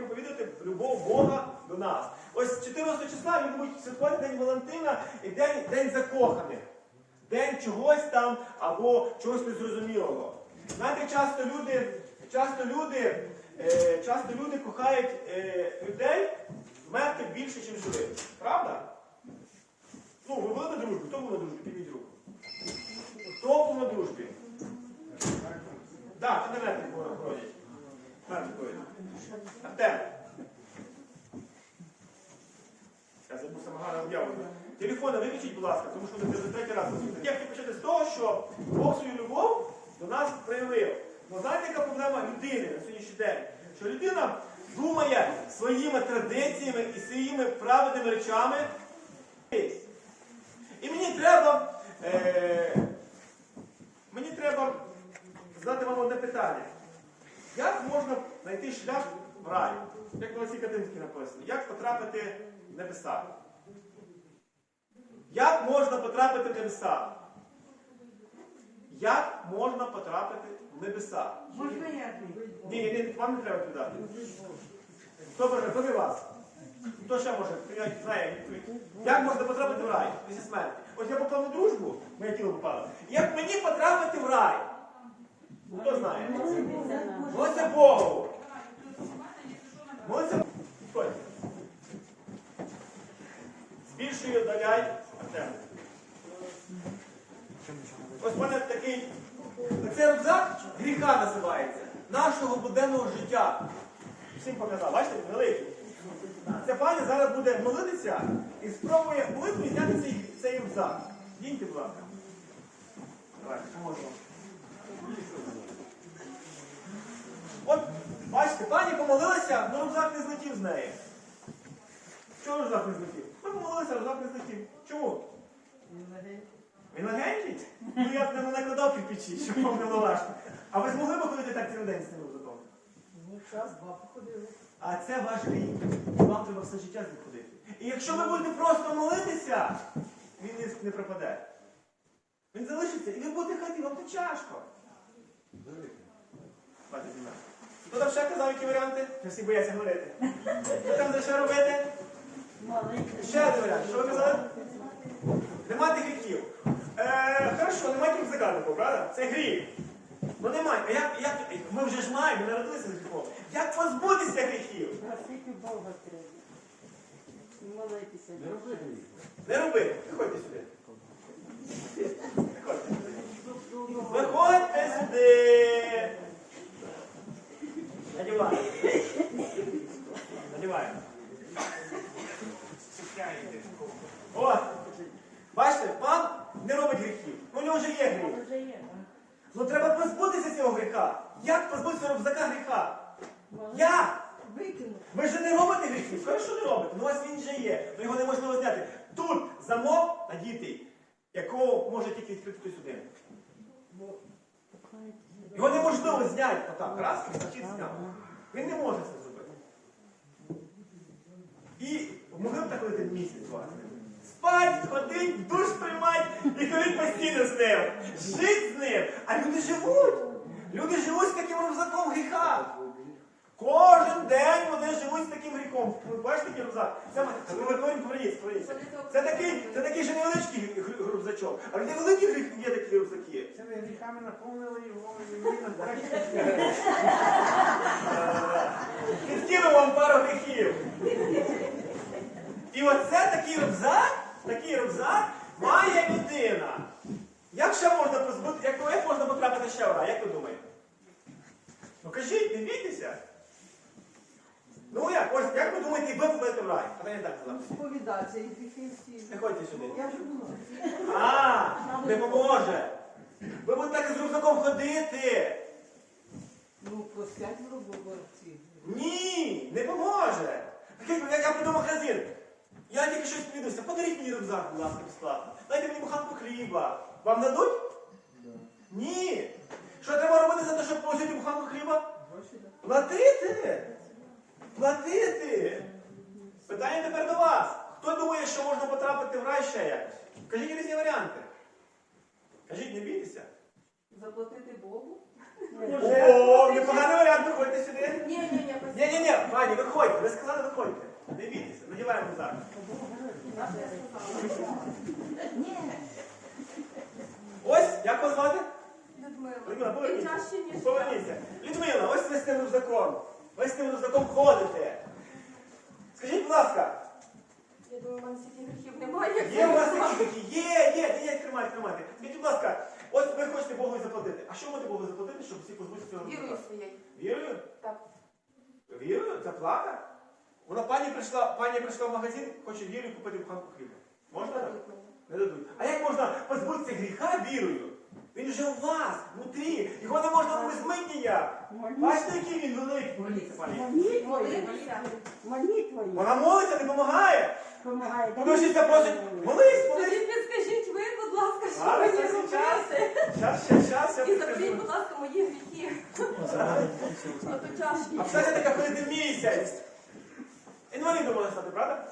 проповідувати любов Бога до нас. Ось 14 числа він буде святкувати День Валентина і День, День закоханих. День чогось там або чогось незрозумілого. Знаєте, часто люди, часто люди, е, часто люди кохають е, людей вмерти більше, ніж живих. Правда? Ну, ви були на дружбі? Хто був на дружбі? Підніть руку. Хто був на дружбі? Так, ти на метрик ходять. Артем. Я забув самого об'яву. Телефони виключіть, будь ласка, тому що ви вже третій раз освітите. Я хотів почати з того, що Бог свою любов до нас проявив. Ну знаєте, яка проблема людини на сьогоднішній день? Що людина думає своїми традиціями і своїми праведними речами. І мені треба, е, мені треба задати вам одне питання. Як можна знайти шлях в рай? Як Олексій Катинській написано, як потрапити в небеса? Як можна потрапити в небеса? Як можна потрапити в небеса? Можна я? Ні, ні, вам не треба відповідати. Хто може, кроме вас? Хто ще може знає відповідь? Як можна потрапити в рай після смерті? Ось я попав на дружбу, моє тіло попало. Як мені потрапити в рай? Хто знає? Молиться Богу. Молиться Ходь. Збільшує доляй Артем. Ось мене такий. Це рюкзак гріха називається. Нашого буденного життя. Всім показав, бачите, великий. Ця пані зараз буде молитися і спробує молитву зняти цей, цей рюкзак. Діньте, будь ласка. Давайте, поможемо. Бачите, пані помолилася, але рюкзак не злетів з неї. Чого рюкзак не злетів? Ми помолилися, рюкзак не злетів. Чому? Він легенький? Ну я б не накладав кирпичі, щоб вам не було важко. А ви змогли б ходити так цілий день з цим рюкзаком? Ну, час, два походили. А це ваш гріх. Вам треба все життя з ним ходити. І якщо ви будете просто молитися, він не, пропаде. Він залишиться, і ви будете ходити, вам тут тяжко. Бачите, зі мною. Хто там ще казав, які варіанти? Всі бояться говорити. Що там за що робити? Ще один варіант. Що ви казали? Не мати гріхів. Е, хорошо, не мати рюкзака правда? Це гріх. Ну немає. А як, як, ми вже ж маємо, ми народилися з гріхом. Як позбутися гріхів? Просити Бога треба. Молитися. Не роби. Виходьте сюди. Виходьте. Виходьте сюди. Надіваємо. Надіваємо. От. Бачите, пан не робить гріхів. Ну, у нього вже є гріх. Вже є. Ну треба позбутися цього гріха. Як позбутися рюкзака гріха? Як? Викинути. Ви ж не робите гріхів? Хорошо не робите, ну у вас він вже є, ну його неможливо зняти. Тут замок надітий, якого може тільки відкрити хтось один. Його неможливо зняти отак, раз, і значить зняв. Він не може це зробити. І могли б так ходити місяць з вас. Спать, ходить, душ приймати і ходить постійно з ним. Жить з ним. А люди живуть. Люди живуть з таким рюкзаком гріха. Кожен день вони живуть з таким гріхом. Бачите такий рюкзак? Це, це, поверніть, поверніть, поверніть. Це такий, це такий же невеличкий рюкзачок. А людей великі є такі рюкзаки. Це наповнили його і він на вам пару гріхів. І оце такий рюкзак, такий рюкзак має людина. Як ще можна позбути, як, як можна потрапити ще в рай? Як ви думаєте? Ну кажіть, не бійтеся. Ну як, ось, як ви думаєте, ви попадете в рай? Питання так задам. Сповідатися і гріхи всі. Не ходьте сюди. Я вже була. А, не поможе. Ви будете так з рюкзаком ходити. Ну, просять в роботі. Ні, не поможе. Такий, як я піду в магазин. Я тільки щось підуся. Подаріть мені рюкзак, будь ласка, безплатно. Дайте мені буханку хліба. Вам дадуть? Ні. Що треба робити за те, щоб отримати буханку хліба? Платити. Платити. Питання тепер до вас. Хто думає, що можна потрапити в рай ще якось? Кажіть різні варіанти. Не бійтеся. Заплатити Богу? О, непоганий варіант, приходьте сюди. Ні, ні, ні, Ні, ні, ні, Пані, виходьте, ви сказали, виходьте. Не бійтеся, надіваємо рюкзак. Ось, як вас звати? Людмила, Людмила, поверніться. ніж Поверніться. Людмила, ось ви з тим рюкзаком. Ви з тим рюкзаком ходите. Скажіть, будь ласка, я думаю, у мене стільки гріхів немає. як є у вас такі такі? Є, є, є, тримайте, тримайте. Скажіть, будь ласка, ось ви хочете Богу заплатити. А що ви Богу заплатити, щоб всі позбутися цього Вірую рюкзака? своєю. Вірую? Так. Вірую? Це плата? Вона пані прийшла, пані прийшла в магазин, хоче вірою купити буханку хліба. Можна так? Дадуть мені. Не дадуть. А як можна позбутися гріха вірою? Він вже у вас, внутрі. Його не можна визмити ніяк. Бачите, який він великий? Моліться, пані. Молитися. Молитвою Вона молиться, не допомагає. допомагає. Подождіться, просить, молись, Тоді молись. підскажіть ви, будь ласка, що Зараз, мені? Щас, щас, щас, я І заберіть, будь ласка, мої гріхи. А то тяжкі. А все таке ходити місяць. Інвалідом можна стати, правда?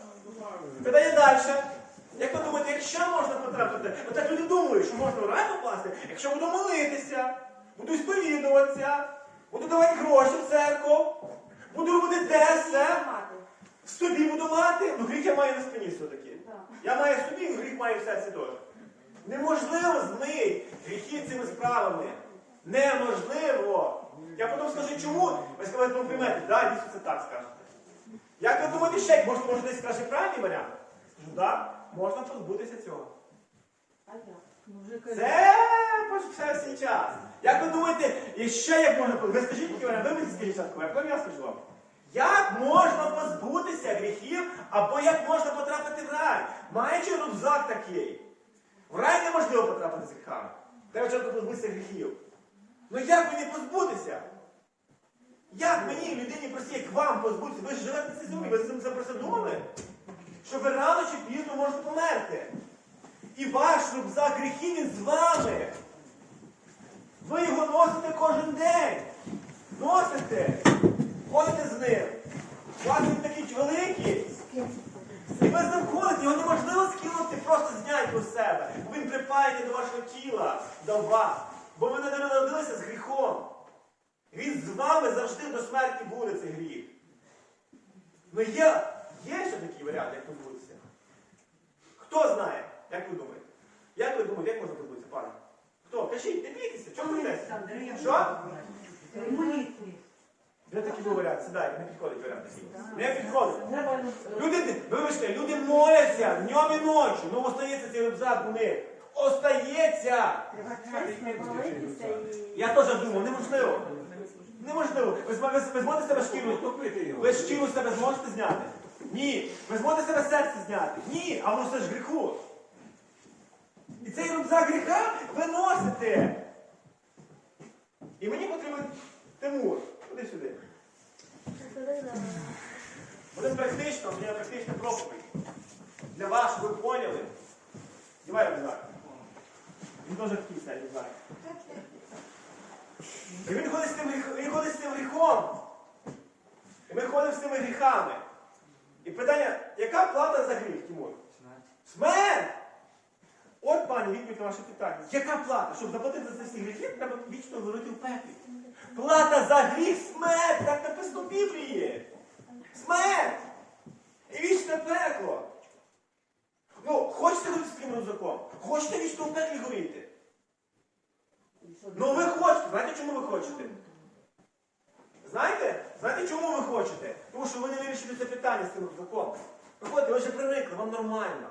Питання далі. Як ви думаєте, якщо можна потрапити? Отак люди думають, що можна в рай попасти, якщо буду молитися, буду сповідуватися, буду давати гроші в церкву, буду робити те, все, в собі буду мати, ну гріх я маю на спині все-таки. Я маю в собі, гріх маю в серці теж. Неможливо змити гріхи цими справами. Неможливо. Я потім скажу, чому? Ви скажете, ну приймете, да, дійсно це так скажете. Як ви думаєте, ще, може, може десь скаже правильний варіант? Скажу, да, можна позбутися цього. Це все свій час. Як ви думаєте, і ще як можна позбутися? Ви скажіть, який варіант, ви мені скажіть спочатку, а потім я скажу вам. Як можна позбутися гріхів, або як можна потрапити в рай? Маючи рюкзак такий. В рай неможливо потрапити з гріхами. Треба спочатку позбутися гріхів. Ну як мені позбутися? Як мені, людині простій, як вам позбутися? Ви ж живете на цій землі, ви це про це думали? Що ви рано чи пізно можете померти. І ваш рюкзак гріхів він з вами. Ви його носите кожен день. Носите. Ходите з ним. У вас він такий великий. І ви з ним ходите, його неможливо скинути, просто зняти його з себе. Бо він припаяний до вашого тіла, до вас. Бо ви не народилися з гріхом. Він з вами завжди до смерті буде цей гріх. Ну є, є ще такий варіант, як позбутися. Хто знає, як ви думаєте? Як ви думаєте, як можна позбутися, пане? Хто? Кажіть, не бійтеся, чому ви йдете? Що? Де такий був варіант? Сідайте, не підходить варіант. Не підходить. Люди, вибачте, люди моляться днем і ночі. Ну остається цей рюкзак у них. Остається! Я теж думав, неможливо. Неможливо. Ви, ви, ви зможете себе шкіру, ви шкіру себе зможете зняти? Ні. Ви зможете себе серце зняти? Ні, а воно все ж гріху. І цей рюкзак гріха ви носите. І мені потрібен Тимур. Ходи сюди. Буде практично, мені практична проповідь. Для вас, щоб ви поняли. Дівай рюкзак. Він теж хотів цей рюкзак. І він ходить з тим, він ходить з тим гріхом. І ми ходимо з тими гріхами. І питання, яка плата за гріх, Тимур? Смерть! От, пані, відповідь на ваше питання. Яка плата? Щоб заплатити за всі гріхи, треба вічно горити в пеклі. Плата за гріх смерть! Так написано в Біблії. Смерть! І вічне пекло. Ну, хочете горіти з таким рюкзаком? Хочете вічно в пеклі горіти? Ну ви хочете. Знаєте, чому ви хочете? Знаєте? Знаєте, чому ви хочете? Тому що ви не вирішили це питання з цим рюкзаком. Ви ходите, ви вже привикли, вам нормально.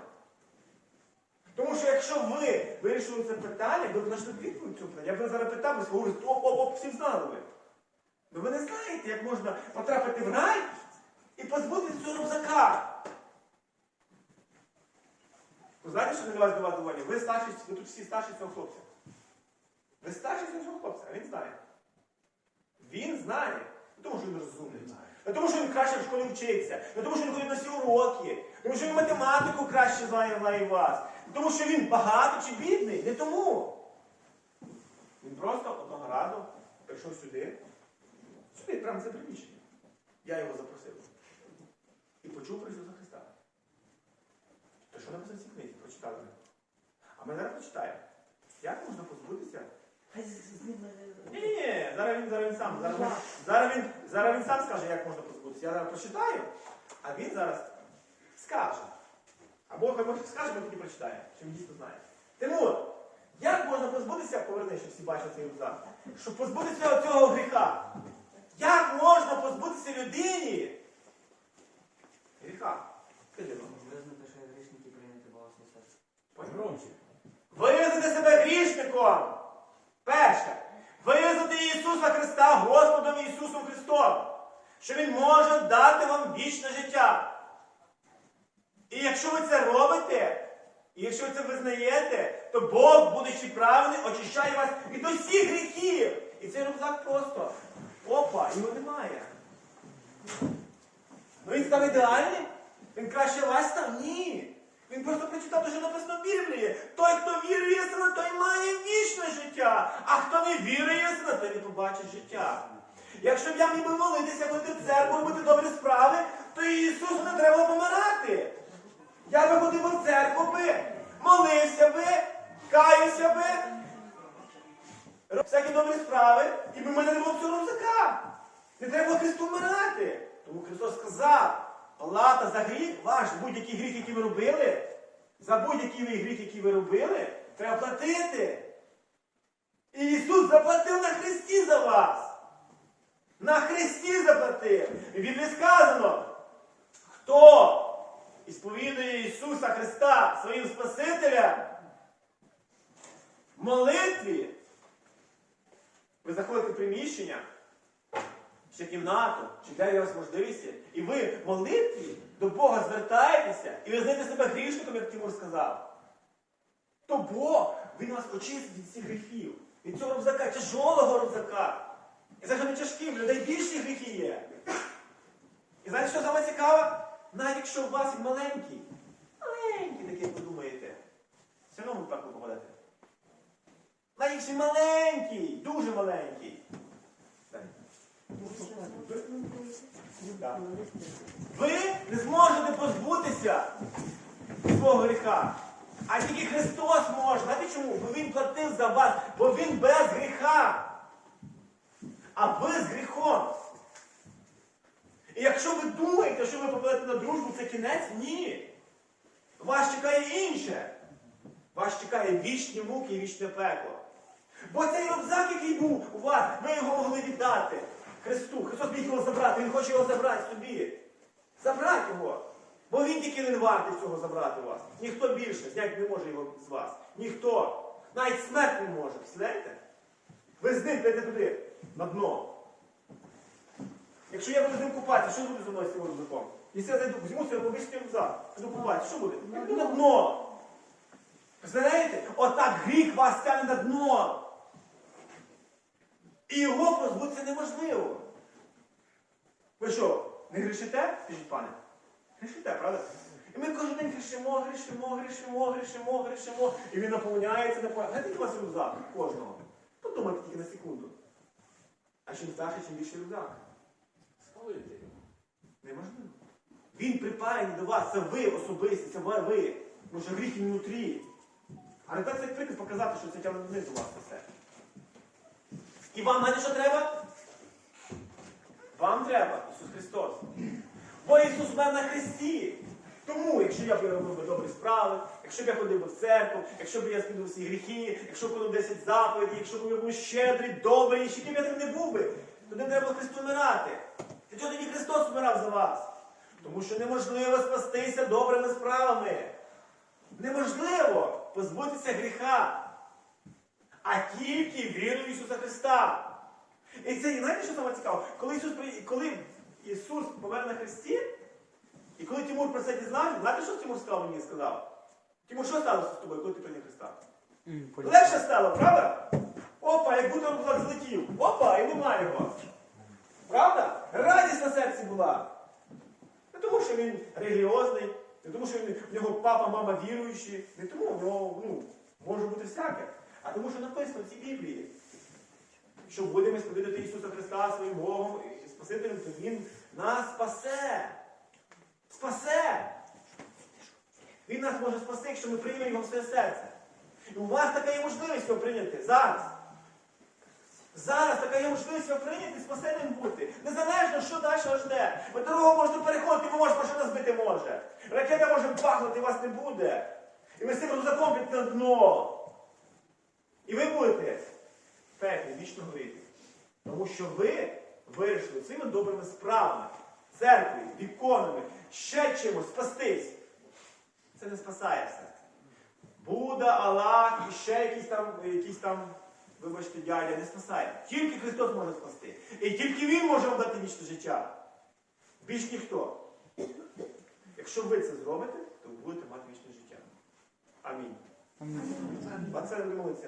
Тому що якщо ви вирішили це питання, ви б знайшли відповідь в цьому питанні. Я б зараз питав, ви сказали, оп, оп, оп, всі знали ви. Ну ви не знаєте, як можна потрапити в рай і позбутися цього рюкзака. Ви знаєте, що для вас до вас доволі? Ви старші, ви тут всі старші цього хлопця. Ви старший за цього хлопця, а він знає. Він знає. Не тому, що він розумний. Не тому, що він краще в школі вчиться. Не тому, що він ходить на всі уроки. Тому що він математику краще знає знає вас. Не тому, що він багатий чи бідний. Не тому. Він просто одного разу прийшов сюди. Сюди, прямо це приміщення. Я його запросив. І почув про Ісуса Христа. То що написано в цій книзі? Прочитали ми. Зараз прочитаємо. Як можна позбутися ними. Ні, ні, ні, зараз він, зараз він сам. Зараз, він- зараз, він, зараз він сам скаже, як можна позбутися. Я зараз прочитаю, а він зараз скаже. Або хай може скаже, ми тоді прочитаємо, що він дійсно знає. Тимур, як можна позбутися, поверни, щоб всі бачили цей рюкзак, щоб позбутися цього гріха? Як можна позбутися людині? Гріха. Скажи нам. Визнати, що я грішник прийняти Бога в своє. Громче. Грішником. Перше. Визнати Ісуса Христа Господом Ісусом Христом, що Він може дати вам вічне життя. І якщо ви це робите, і якщо ви це визнаєте, то Бог, будучи правильний, очищає вас від усіх гріхів. І цей рюкзак просто. Опа, його немає. Ну він став ідеальним? Він краще вас став? Ні. Він просто прочитав що написано в Біблії. Той, хто вірує сина, той має вічне життя. А хто не вірує сина, той не побачить життя. Якщо б я міг би молитися, ходити в церкву, робити добрі справи, то Ісусу не треба помирати. Я би ходив в церкву би, молився би, каюся би, робив всякі добрі справи, і би мене не було цього рюкзака. Не треба Христу вмирати. Тому Христос сказав, плата за гріх, ваш будь-який гріх, який ви робили, за будь-який гріх, який ви робили, треба платити. І Ісус заплатив на Христі за вас. На Христі заплатив. І Біблії сказано, хто ісповідує Ісуса Христа своїм Спасителем, в молитві, ви заходите в приміщення, чи кімнату, чи де є вас можливість, і ви в молитві до Бога звертаєтеся, і ви знаєте себе грішником, як Тимур сказав, то Бог, Він вас очистить від всіх гріхів, від цього рюкзака, тяжолого рюкзака. І це ж не тяжким, людей більші гріхи є. І знаєте, що саме цікаве? Навіть якщо у вас маленький, маленький такий, ви думаєте, все одно так попадете. Навіть якщо маленький, дуже маленький. Ви не зможете позбутися свого гріха. А тільки Христос може. Знаєте чому? Бо Він платив за вас, бо Він без гріха. А ви з гріхом. І якщо ви думаєте, що ви попадете на дружбу, це кінець, ні. Вас чекає інше. Вас чекає вічні муки і вічне пекло. Бо цей рюкзак, який був у вас, ви його могли віддати Христу. Христос міг його забрати, Він хоче його забрати собі. Забрати його. Бо він тільки він вартий цього забрати у вас. Ніхто більше зняти не може його з вас. Ніхто. Навіть смерть не може. Представляєте? Ви з ним підете туди, на дно. Якщо я буду з ним купатися, що буде зі мною з цим? Якщо я зайду, візьму себе обичний рюкзак, буду купатися, що буде? Я піду на дно. Представляєте? Отак гріх вас тягне на дно. І його позбутися неможливо. Ви що, не грішите? Скажіть, пане. Грішите, правда? І ми кожен день грішимо, грішимо, грішимо, грішимо, грішимо. І він наповняється, наповняється. Який у вас рюкзак кожного? Подумайте тільки на секунду. А чим старший, чим більше рюкзак. Спалити його. Неможливо. Він припаяний до вас, це ви особисті, це ви. Тому гріх він внутрі. А не так це як приклад показати, що це тягне знизу вас це все. І вам знаєте, що треба? Вам треба Ісус Христос. Бо Ісус мер на Христі. Тому, якщо я б робив би добрі справи, якщо б я ходив би в церкву, якщо б я скинув всі гріхи, якщо б виконав 10 заповідей, якщо б я був щедрий, добрий, ще ким я тим не був би, то не треба Христу вмирати. Та чого тоді Христос вмирав за вас? Тому що неможливо спастися добрими справами. Неможливо позбутися гріха. А тільки вірою в Ісуса Христа. І це, знаєте, що саме цікаво? Коли Ісус, коли Ісус помер на Христі, і коли Тимур про це дізнався, знаєте, що Тимур сказав мені сказав? Тимур, що сталося з тобою, коли ти прийняв Христа? Легше стало, правда? Опа, як будто рюкзак злетів. Опа, і немає його. Правда? Радість на серці була. Не тому, що він релігіозний, не тому, що він, в нього папа, мама віруючі, не тому, в нього ну, може бути всяке, а тому, що написано в цій Біблії, що будемо сповідати Ісуса Христа своїм Богом і Спасителем, то Він нас спасе. Спасе. Він нас може спасти, якщо ми приймемо його в своє серце. І у вас така є можливість його прийняти зараз. Зараз така є можливість його прийняти, спасенним бути. Незалежно, що далі жде. Бо дорогу можна переходити, ви може машина збити може. Ракета може бахнути, вас не буде. І ви з цим рюкзаком підете на дно. І ви будете в пеклі вічно горіти. Тому що ви вирішили цими добрими справами, церквою, іконами, ще чимось спастись. Це не спасає все. Будда, Аллах і ще якийсь там, якийсь там, вибачте, дядя, не спасає. Тільки Христос може спасти. І тільки Він може вам дати вічне життя. Більш ніхто. Якщо ви це зробите, то ви будете мати вічне життя. Амінь. А це не молиться.